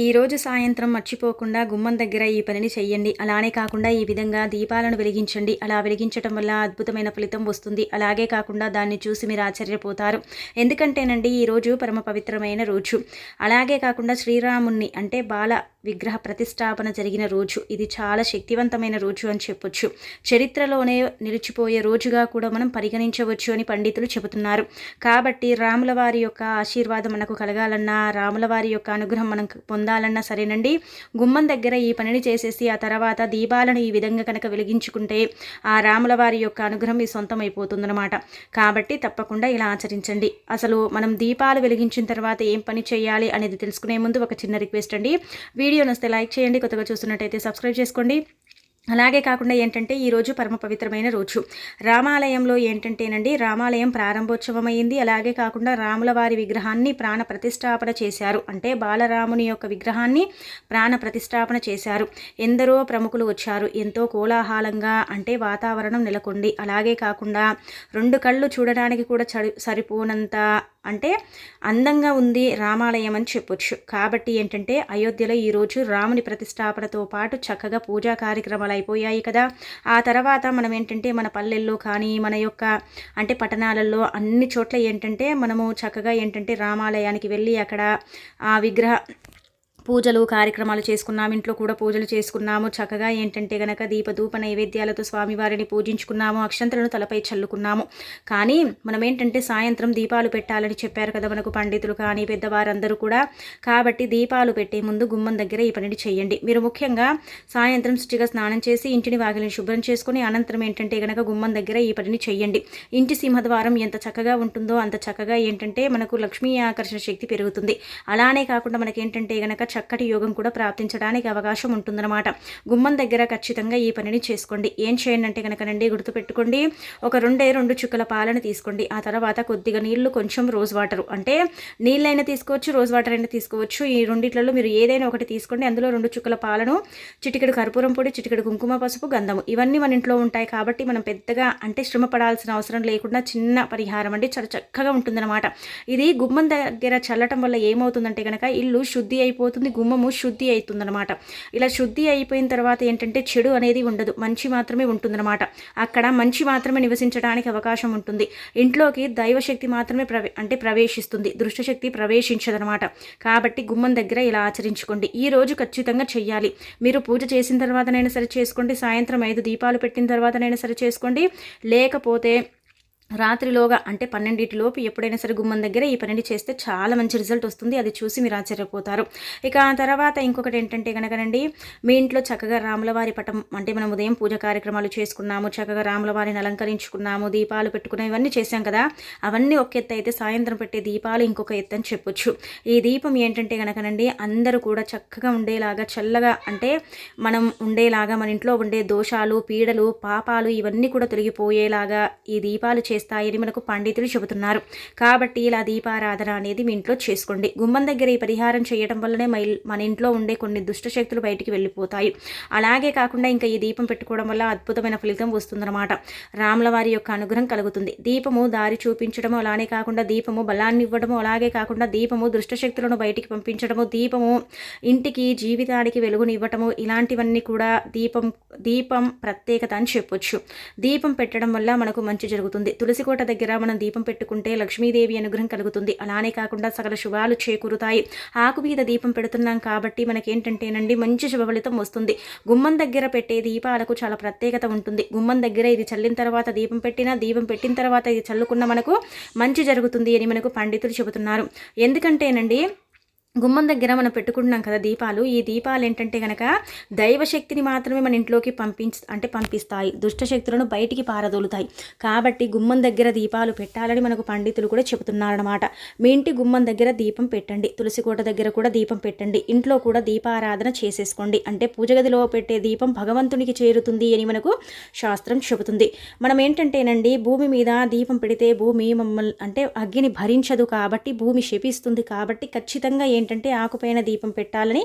ఈరోజు సాయంత్రం మర్చిపోకుండా గుమ్మం దగ్గర ఈ పనిని చెయ్యండి. అలానే కాకుండా ఈ విధంగా దీపాలను వెలిగించండి. అలా వెలిగించటం వల్ల అద్భుతమైన ఫలితం వస్తుంది. అలాగే కాకుండా దాన్ని చూసి మీరు ఆశ్చర్యపోతారు. ఎందుకంటేనండి ఈరోజు పరమ పవిత్రమైన రోజు. అలాగే కాకుండా శ్రీరాముణ్ణి అంటే బాల విగ్రహ ప్రతిష్టాపన జరిగిన రోజు. ఇది చాలా శక్తివంతమైన రోజు అని చెప్పొచ్చు. చరిత్రలోనే నిలిచిపోయే రోజుగా కూడా మనం పరిగణించవచ్చు అని పండితులు చెబుతున్నారు. కాబట్టి రాముల వారి యొక్క ఆశీర్వాదం మనకు కలగాలన్నా రాముల వారి యొక్క అనుగ్రహం మనం పొందాలన్నా సరేనండి. గుమ్మం దగ్గర ఈ పనిని చేసేసి ఆ తర్వాత దీపాలను ఈ విధంగా కనుక వెలిగించుకుంటే ఆ రాముల వారి యొక్క అనుగ్రహం మీ సొంతం అయిపోతుందన్నమాట. కాబట్టి తప్పకుండా ఇలా ఆచరించండి. అసలు మనం దీపాలు వెలిగించిన తర్వాత ఏం పని చేయాలి అనేది తెలుసుకునే ముందు ఒక చిన్న రిక్వెస్ట్ అండి. వీడియో నస్తే లైక్ చేయండి కొత్తగా చూస్తున్నట్టయితే సబ్స్క్రైబ్ చేసుకోండి. అలాగే కాకుండా ఏంటంటే ఈరోజు పరమ పవిత్రమైన రోజు. రామాలయంలో ఏంటంటేనండి రామాలయం ప్రారంభోత్సవమైంది. అలాగే కాకుండా రాముల వారి విగ్రహాన్ని ప్రాణ ప్రతిష్టాపన చేశారు. అంటే బాలరాముని యొక్క విగ్రహాన్ని ప్రాణ ప్రతిష్టాపన చేశారు. ఎందరో ప్రముఖులు వచ్చారు. ఎంతో కోలాహలంగా అంటే వాతావరణం నెలకొంది. అలాగే కాకుండా రెండు కళ్ళు చూడడానికి కూడా సరిపోనంత అంటే అందంగా ఉంది రామాలయం అని చెప్పొచ్చు. కాబట్టి ఏంటంటే అయోధ్యలో ఈరోజు రాముని ప్రతిష్టాపనతో పాటు చక్కగా పూజా కార్యక్రమాలు అయిపోయాయి కదా. ఆ తర్వాత మనం ఏంటంటే మన పల్లెల్లో కానీ మన యొక్క అంటే పట్టణాలలో అన్ని చోట్ల ఏంటంటే మనము చక్కగా ఏంటంటే రామాలయానికి వెళ్ళి అక్కడ ఆ విగ్రహ పూజలు కార్యక్రమాలు చేసుకున్నాము ఇంట్లో కూడా పూజలు చేసుకున్నాము. చక్కగా ఏంటంటే గనక దీపధూప నైవేద్యాలతో స్వామివారిని పూజించుకున్నాము అక్షంతలను తలపై చల్లుకున్నాము. కానీ మనం ఏంటంటే సాయంత్రం దీపాలు పెట్టాలని చెప్పారు కదా మనకు పండితులు కానీ పెద్దవారందరూ కూడా. కాబట్టి దీపాలు పెట్టే ముందు గుమ్మం దగ్గర ఈ పనిని చేయండి. మీరు ముఖ్యంగా సాయంత్రం శుచిగా స్నానం చేసి ఇంటిని వాగిలిని శుభ్రం చేసుకుని అనంతరం ఏంటంటే గనక గుమ్మం దగ్గర ఈ పనిని చేయండి. ఇంటి సింహద్వారం ఎంత చక్కగా ఉంటుందో అంత చక్కగా ఏంటంటే మనకు లక్ష్మీ ఆకర్షణ శక్తి పెరుగుతుంది. అలానే కాకుండా మనకేంటంటే గనక చక్కటి యోగం కూడా ప్రాప్తించడానికి అవకాశం ఉంటుందన్నమాట. గుమ్మం దగ్గర ఖచ్చితంగా ఈ పనిని చేసుకోండి. ఏం చేయండి అంటే కనుకనండి గుర్తుపెట్టుకోండి. ఒక రెండే రెండు చుక్కల పాలను తీసుకోండి. ఆ తర్వాత కొద్దిగా నీళ్ళు కొంచెం రోజ్ వాటర్ అంటే నీళ్ళైనా తీసుకోవచ్చు రోజ్ వాటర్ అయినా తీసుకోవచ్చు. ఈ రెండిట్లలో మీరు ఏదైనా ఒకటి తీసుకోండి. అందులో రెండు చుక్కల పాలను చిటికెడు కర్పూరం పొడి చిటికెడు కుంకుమ పసుపు గంధము. ఇవన్నీ మన ఇంట్లో ఉంటాయి కాబట్టి మనం పెద్దగా అంటే శ్రమ పడాల్సిన అవసరం లేకుండా చిన్న పరిహారం అండి. చాలా చక్కగా ఉంటుందన్నమాట. ఇది గుమ్మం దగ్గర చల్లటం వల్ల ఏమవుతుందంటే కనుక ఇల్లు శుద్ధి అయిపోతుంది. మీ గుమ్మము శుద్ధి అవుతుందన్నమాట ఇలా శుద్ధి అయిపోయిన తర్వాత ఏంటంటే చెడు అనేది ఉండదు. మంచి మాత్రమే ఉంటుందన్నమాట. అక్కడ మంచి మాత్రమే నివసించడానికి అవకాశం ఉంటుంది. ఇంట్లోకి దైవశక్తి మాత్రమే ప్రవే అంటే ప్రవేశిస్తుంది. దృష్టశక్తి ప్రవేశించదనమాట కాబట్టి గుమ్మం దగ్గర ఇలా ఆచరించుకోండి. ఈ రోజు ఖచ్చితంగా చెయ్యాలి. మీరు పూజ చేసిన తర్వాతనైనా సరే చేసుకోండి. సాయంత్రం ఐదు దీపాలు పెట్టిన తర్వాతనైనా సరే చేసుకోండి. లేకపోతే రాత్రిలోగా అంటే పన్నెండింటిలోపు ఎప్పుడైనా సరే గుమ్మం దగ్గర ఈ పన్నెండు చేస్తే చాలా మంచి రిజల్ట్ వస్తుంది. అది చూసి మీరు ఆశ్చర్యపోతారు. ఇక ఆ తర్వాత ఇంకొకటి ఏంటంటే కనుకనండి మీ ఇంట్లో చక్కగా రాములవారి పటం అంటే మనం ఉదయం పూజ కార్యక్రమాలు చేసుకున్నాము చక్కగా రాములవారిని అలంకరించుకున్నాము దీపాలు పెట్టుకున్నాం ఇవన్నీ చేశాం కదా. అవన్నీ ఒక ఎత్తు అయితే సాయంత్రం పెట్టే దీపాలు ఇంకొక ఎత్తు అని చెప్పొచ్చు. ఈ దీపం ఏంటంటే కనుకనండి అందరూ కూడా చక్కగా ఉండేలాగా చల్లగా అంటే మనం ఉండేలాగా మన ఇంట్లో ఉండే దోషాలు పీడలు పాపాలు ఇవన్నీ కూడా తొలగిపోయేలాగా ఈ దీపాలు చే చేస్తాయని మనకు పండితులు చెబుతున్నారు. కాబట్టి ఇలా దీపారాధన అనేది మీ ఇంట్లో చేసుకోండి. గుమ్మం దగ్గర ఈ పరిహారం చేయడం వల్లనే మన ఇంట్లో ఉండే కొన్ని దుష్టశక్తులు బయటికి వెళ్ళిపోతాయి. అలాగే కాకుండా ఇంకా ఈ దీపం పెట్టుకోవడం వల్ల అద్భుతమైన ఫలితం వస్తుందన్నమాట. రాముల వారి యొక్క అనుగ్రహం కలుగుతుంది. దీపము దారి చూపించడము అలానే కాకుండా దీపము బలాన్ని ఇవ్వడము అలాగే కాకుండా దీపము దుష్టశక్తులను బయటికి పంపించడము దీపము ఇంటికి జీవితానికి వెలుగుని ఇవ్వటము ఇలాంటివన్నీ కూడా దీపం దీపం ప్రత్యేకత అని చెప్పొచ్చు. దీపం పెట్టడం వల్ల మనకు మంచి జరుగుతుంది. తులసికోట దగ్గర మనం దీపం పెట్టుకుంటే లక్ష్మీదేవి అనుగ్రహం కలుగుతుంది. అలానే కాకుండా సకల శుభాలు చేకూరుతాయి. ఆకు మీద దీపం పెడుతున్నాం కాబట్టి మనకేంటంటేనండి మంచి శుభఫలితం వస్తుంది. గుమ్మం దగ్గర పెట్టే దీపాలకు చాలా ప్రత్యేకత ఉంటుంది. గుమ్మం దగ్గర ఇది చల్లిన తర్వాత దీపం పెట్టినా దీపం పెట్టిన తర్వాత ఇది చల్లుకున్న మనకు మంచి జరుగుతుంది అని మనకు పండితులు చెబుతున్నారు. ఎందుకంటేనండి గుమ్మం దగ్గర మనం పెట్టుకుంటున్నాం కదా దీపాలు ఈ దీపాలు ఏంటంటే కనుక దైవశక్తిని మాత్రమే మన ఇంట్లోకి పంపించ అంటే పంపిస్తాయి. దుష్టశక్తులను బయటికి పారదోలుతాయి. కాబట్టి గుమ్మం దగ్గర దీపాలు పెట్టాలని మనకు పండితులు కూడా చెబుతున్నారనమాట మీ ఇంటి గుమ్మం దగ్గర దీపం పెట్టండి. తులసి కోట దగ్గర కూడా దీపం పెట్టండి. ఇంట్లో కూడా దీపారాధన చేసేసుకోండి. అంటే పూజ గదిలో పెట్టే దీపం భగవంతునికి చేరుతుంది అని మనకు శాస్త్రం చెబుతుంది. మనం ఏంటంటేనండి భూమి మీద దీపం పెడితే భూమి మమ్మల్ని అంటే అగ్గిని భరించదు కాబట్టి భూమి శపిస్తుంది కాబట్టి ఖచ్చితంగా ఏంటి ఏంటంటే ఆకుపైన దీపం పెట్టాలని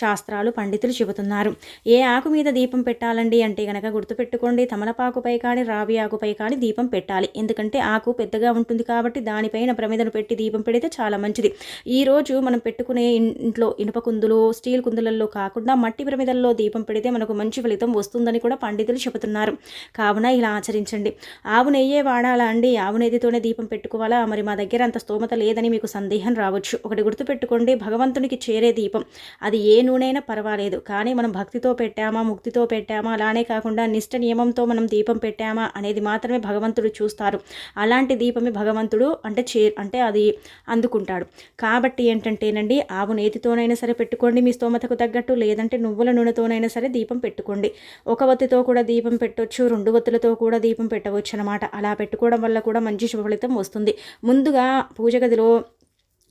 శాస్త్రాలు పండితులు చెబుతున్నారు. ఏ ఆకు మీద దీపం పెట్టాలండి అంటే గనక గుర్తుపెట్టుకోండి తమలపాకుపై కానీ రావి ఆకుపై కానీ దీపం పెట్టాలి. ఎందుకంటే ఆకు పెద్దగా ఉంటుంది కాబట్టి దానిపైన ప్రమిదను పెట్టి దీపం పెడితే చాలా మంచిది. ఈరోజు మనం పెట్టుకునే ఇంట్లో ఇనుప కుందులు స్టీల్ కుందులలో కాకుండా మట్టి ప్రమిదల్లో దీపం పెడితే మనకు మంచి ఫలితం వస్తుందని కూడా పండితులు చెబుతున్నారు. కావున ఇలా ఆచరించండి. ఆవు నెయ్యే వాడాలా అండి? ఆవు నెయ్యితోనే దీపం పెట్టుకోవాలా? మరి మా దగ్గర అంత స్తోమత లేదని మీకు సందేహం రావచ్చు. ఒకటి గుర్తుపెట్టుకోండి భగవంతునికి చేరే దీపం. అది ఏ నూనెైనా పర్వాలేదు. కానీ మనం భక్తితో పెట్టామా ముక్తితో పెట్టామా అలానే కాకుండా నిష్ట నియమంతో మనం దీపం పెట్టామా అనేది మాత్రమే భగవంతుడు చూస్తారు. అలాంటి దీపమే భగవంతుడు అంటే చే అంటే అది అందుకుంటాడు. కాబట్టి ఏంటంటేనండి ఆవు నేతితోనైనా సరే పెట్టుకోండి మీ స్తోమతకు తగ్గట్టు లేదంటే నువ్వుల నూనెతోనైనా సరే దీపం పెట్టుకోండి. ఒక వత్తితో కూడా దీపం పెట్టవచ్చు రెండు వత్తులతో కూడా దీపం పెట్టవచ్చు అనమాట అలా పెట్టుకోవడం వల్ల కూడా మంచి శుభ ఫలితం వస్తుంది. ముందుగా పూజ గదిలో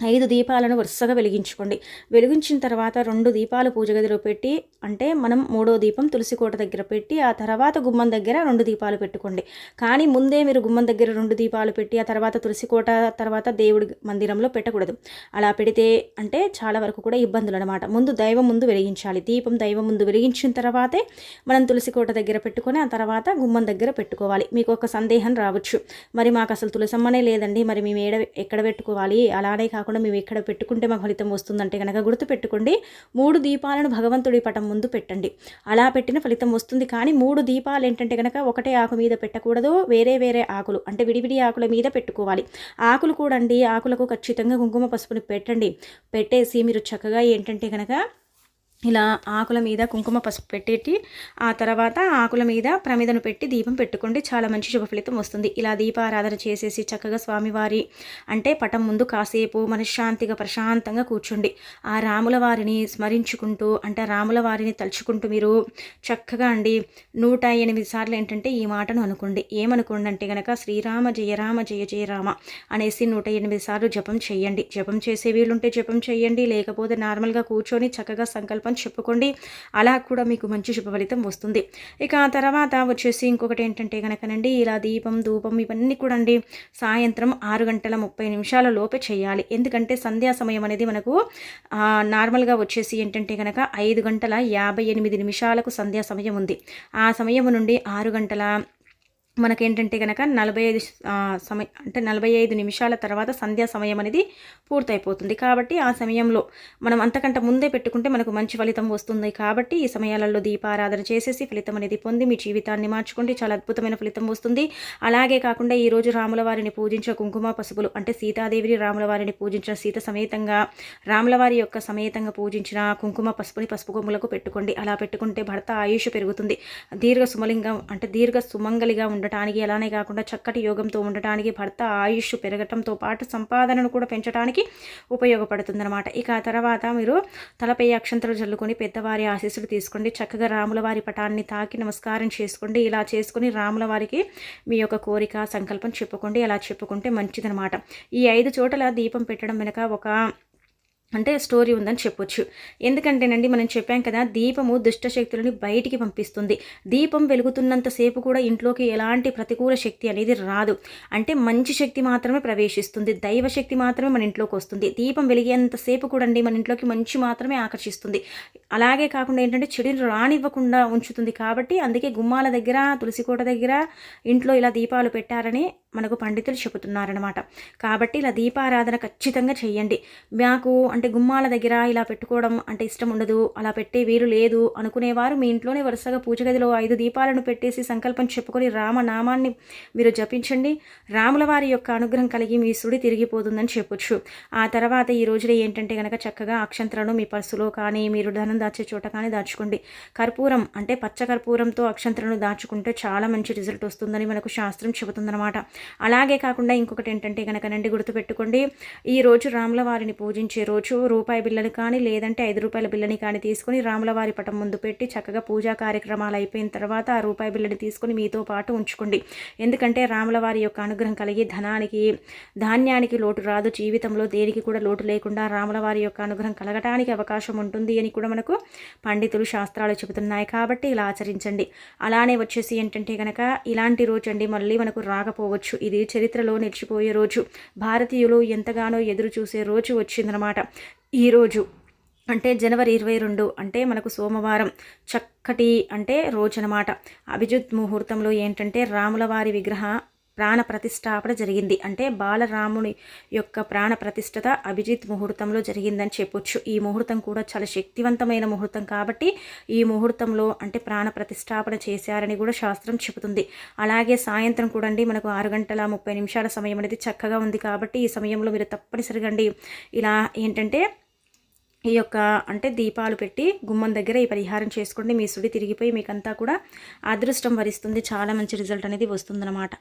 ఐదు దీపాలను వరుసగా వెలిగించుకోండి. వెలిగించిన తర్వాత రెండు దీపాలు పూజ గదిలో పెట్టి అంటే మనం మూడో దీపం తులసి కోట దగ్గర పెట్టి ఆ తర్వాత గుమ్మం దగ్గర రెండు దీపాలు పెట్టుకోండి. కానీ ముందే మీరు గుమ్మం దగ్గర రెండు దీపాలు పెట్టి ఆ తర్వాత తులసి కోట తర్వాత దేవుడి మందిరంలో పెట్టకూడదు. అలా పెడితే అంటే చాలా వరకు కూడా ఇబ్బందులు అనమాట ముందు దైవం ముందు వెలిగించాలి. దీపం దైవం ముందు వెలిగించిన తర్వాతే మనం తులసి కోట దగ్గర పెట్టుకొని ఆ తర్వాత గుమ్మం దగ్గర పెట్టుకోవాలి. మీకు ఒక సందేహం రావచ్చు. మరి మాకు అసలు తులసమ్మనే లేదండి. మరి మేము ఏడ ఎక్కడ పెట్టుకోవాలి? అలానే కాకుండా కాకుండా మేము ఎక్కడ పెట్టుకుంటే మాకు ఫలితం వస్తుందంటే కనుక గుర్తుపెట్టుకోండి. మూడు దీపాలను భగవంతుడి పటం ముందు పెట్టండి. అలా పెట్టిన ఫలితం వస్తుంది. కానీ మూడు దీపాలు ఏంటంటే కనుక ఒకటే ఆకు మీద పెట్టకూడదు. వేరే వేరే ఆకులు అంటే విడివిడి ఆకుల మీద పెట్టుకోవాలి. ఆకులు కూడా అండి ఆకులకు ఖచ్చితంగా కుంకుమ పసుపుని పెట్టండి. పెట్టేసి మీరు చక్కగా ఏంటంటే కనుక ఇలా ఆకుల మీద కుంకుమ పసుపు పెట్టేటి ఆ తర్వాత ఆకుల మీద ప్రమిదను పెట్టి దీపం పెట్టుకోండి. చాలా మంచి శుభ ఫలితం వస్తుంది. ఇలా దీపారాధన చేసేసి చక్కగా స్వామివారి అంటే పటం ముందు కాసేపు మనశ్శాంతిగా ప్రశాంతంగా కూర్చోండి. ఆ రాముల వారిని స్మరించుకుంటూ అంటే రాముల వారిని తలుచుకుంటూ మీరు చక్కగా అండి నూట ఎనిమిది సార్లు ఏంటంటే ఈ మాటను అనుకోండి. ఏమనుకోండి అంటే కనుక శ్రీరామ జయ రామ జయ జయ రామ అనేసి నూట ఎనిమిది సార్లు జపం చేయండి. జపం చేసే వీలుంటే జపం చేయండి. లేకపోతే నార్మల్గా కూర్చొని చక్కగా సంకల్పం అని చెప్పుకోండి. అలా కూడా మీకు మంచి శుభ ఫలితం వస్తుంది. ఇక ఆ తర్వాత వచ్చేసి ఇంకొకటి ఏంటంటే కనుకనండి ఇలా దీపం ధూపం ఇవన్నీ కూడా అండి సాయంత్రం ఆరు గంటల ముప్పై నిమిషాల లోపే చేయాలి. ఎందుకంటే సంధ్యా సమయం అనేది మనకు నార్మల్గా వచ్చేసి ఏంటంటే కనుక ఐదు గంటల యాభై ఎనిమిది నిమిషాలకు సంధ్యా సమయం ఉంది. ఆ సమయం నుండి ఆరు గంటల మనకేంటంటే కనుక నలభై ఐదు సమయ అంటే నలభై ఐదు నిమిషాల తర్వాత సంధ్యా సమయం అనేది పూర్తయిపోతుంది. కాబట్టి ఆ సమయంలో మనం అంతకంటే ముందే పెట్టుకుంటే మనకు మంచి ఫలితం వస్తుంది. కాబట్టి ఈ సమయాలలో దీపారాధన చేసేసి ఫలితం అనేది పొంది మీ జీవితాన్ని మార్చుకోండి చాలా అద్భుతమైన ఫలితం వస్తుంది. అలాగే కాకుండా ఈరోజు రాముల వారిని పూజించిన కుంకుమ పసుపులు అంటే సీతాదేవిని రాముల వారిని పూజించిన సీత సమేతంగా రాముల వారి యొక్క సమేతంగా పూజించిన కుంకుమ పసుపుని పసుపు కొమ్ములకు పెట్టుకోండి. అలా పెట్టుకుంటే భర్త ఆయుష్ పెరుగుతుంది. దీర్ఘ సుమలింగం అంటే దీర్ఘ సుమంగలిగా ఉండ ఉండటానికి అలానే కాకుండా చక్కటి యోగంతో ఉండటానికి భర్త ఆయుష్ పెరగటంతో పాటు సంపాదనను కూడా పెంచడానికి ఉపయోగపడుతుందన్నమాట. ఇక ఆ తర్వాత మీరు తలపై అక్షంతలు జల్లుకొని పెద్దవారి ఆశీస్సులు తీసుకోండి. చక్కగా రాముల వారి పటాన్ని తాకి నమస్కారం చేసుకోండి. ఇలా చేసుకుని రాముల వారికి మీ యొక్క కోరిక సంకల్పం చెప్పుకోండి. అలా చెప్పుకుంటే మంచిదనమాట ఈ ఐదు చోట్ల దీపం పెట్టడం వెనక ఒక అంటే స్టోరీ ఉందని చెప్పొచ్చు. ఎందుకంటేనండి మనం చెప్పాం కదా దీపము దుష్ట శక్తులని బయటికి పంపిస్తుంది. దీపం వెలుగుతున్నంతసేపు కూడా ఇంట్లోకి ఎలాంటి ప్రతికూల శక్తి అనేది రాదు. అంటే మంచి శక్తి మాత్రమే ప్రవేశిస్తుంది. దైవ శక్తి మాత్రమే మన ఇంట్లోకి వస్తుంది. దీపం వెలిగేంతసేపు కూడా అండి మన ఇంట్లోకి మంచి మాత్రమే ఆకర్షిస్తుంది. అలాగే కాకుండా ఏంటంటే చెడుని రానివ్వకుండా ఉంచుతుంది కాబట్టి అందుకే గుమ్మాల దగ్గర తులసికోట దగ్గర ఇంట్లో ఇలా దీపాలు పెట్టారని మనకు పండితులు చెబుతున్నారనమాట కాబట్టి ఇలా దీపారాధన ఖచ్చితంగా చేయండి. మాకు అంటే గుమ్మాల దగ్గర ఇలా పెట్టుకోవడం అంటే ఇష్టం ఉండదు అలా పెట్టే వీలు లేదు అనుకునేవారు. మీ ఇంట్లోనే వరుసగా పూజ గదిలో ఐదు దీపాలను పెట్టేసి సంకల్పం చెప్పుకొని రామనామాన్ని మీరు జపించండి. రాముల వారి యొక్క అనుగ్రహం కలిగి మీ సుడి తిరిగిపోతుందని చెప్పొచ్చు. ఆ తర్వాత ఈ రోజులో ఏంటంటే కనుక చక్కగా అక్షంతలను మీ పర్సులో కానీ మీరు ధనం దాచే చోట కానీ దాచుకోండి. కర్పూరం అంటే పచ్చ కర్పూరంతో అక్షంతలను దాచుకుంటే చాలా మంచి రిజల్ట్ వస్తుందని మనకు శాస్త్రం చెబుతుందన్నమాట. అలాగే కాకుండా ఇంకొకటి ఏంటంటే కనుక నండి గుర్తుపెట్టుకోండి. ఈ రోజు రాముల వారిని పూజించే రోజు రూపాయి బిల్లని కానీ లేదంటే ఐదు రూపాయల బిల్లని కానీ తీసుకొని రాములవారి పటం ముందు పెట్టి చక్కగా పూజా కార్యక్రమాలు అయిపోయిన తర్వాత ఆ రూపాయి బిల్లని తీసుకొని మీతో పాటు ఉంచుకోండి. ఎందుకంటే రాములవారి యొక్క అనుగ్రహం కలిగి ధనానికి ధాన్యానికి లోటు రాదు జీవితంలో దేనికి కూడా లోటు లేకుండా రాములవారి యొక్క అనుగ్రహం కలగటానికి అవకాశం ఉంటుంది అని కూడా మనకు మనకు పండితులు శాస్త్రాలు చెబుతున్నాయి. కాబట్టి ఇలా ఆచరించండి. అలానే వచ్చేసి ఏంటంటే కనుక ఇలాంటి రోజు అండి మళ్ళీ మనకు రాకపోవచ్చు. ఇది చరిత్రలో నిలిచిపోయే రోజు. భారతీయులు ఎంతగానో ఎదురు చూసే రోజు వచ్చిందనమాట. ఈరోజు అంటే జనవరి ఇరవై రెండు అంటే మనకు సోమవారం చక్కటి అంటే రోజు అనమాట అభిజిత్ ముహూర్తంలో ఏంటంటే రాముల వారి విగ్రహ ప్రాణ ప్రతిష్టాపన జరిగింది. అంటే బాలరాముని యొక్క ప్రాణ ప్రతిష్టత అభిజిత్ ముహూర్తంలో జరిగిందని చెప్పొచ్చు. ఈ ముహూర్తం కూడా చాలా శక్తివంతమైన ముహూర్తం కాబట్టి ఈ ముహూర్తంలో అంటే ప్రాణ ప్రతిష్టాపన చేశారని కూడా శాస్త్రం చెబుతుంది. అలాగే సాయంత్రం కూడా అండి మనకు ఆరు గంటల ముప్పై నిమిషాల సమయం అనేది చక్కగా ఉంది కాబట్టి ఈ సమయంలో మీరు తప్పనిసరిగా అండి ఇలా ఏంటంటే ఈ యొక్క అంటే దీపాలు పెట్టి గుమ్మం దగ్గర ఈ పరిహారం చేసుకోండి. మీ సుడి తిరిగిపోయి మీకంతా కూడా అదృష్టం వరిస్తుంది. చాలా మంచి రిజల్ట్ అనేది వస్తుందన్నమాట.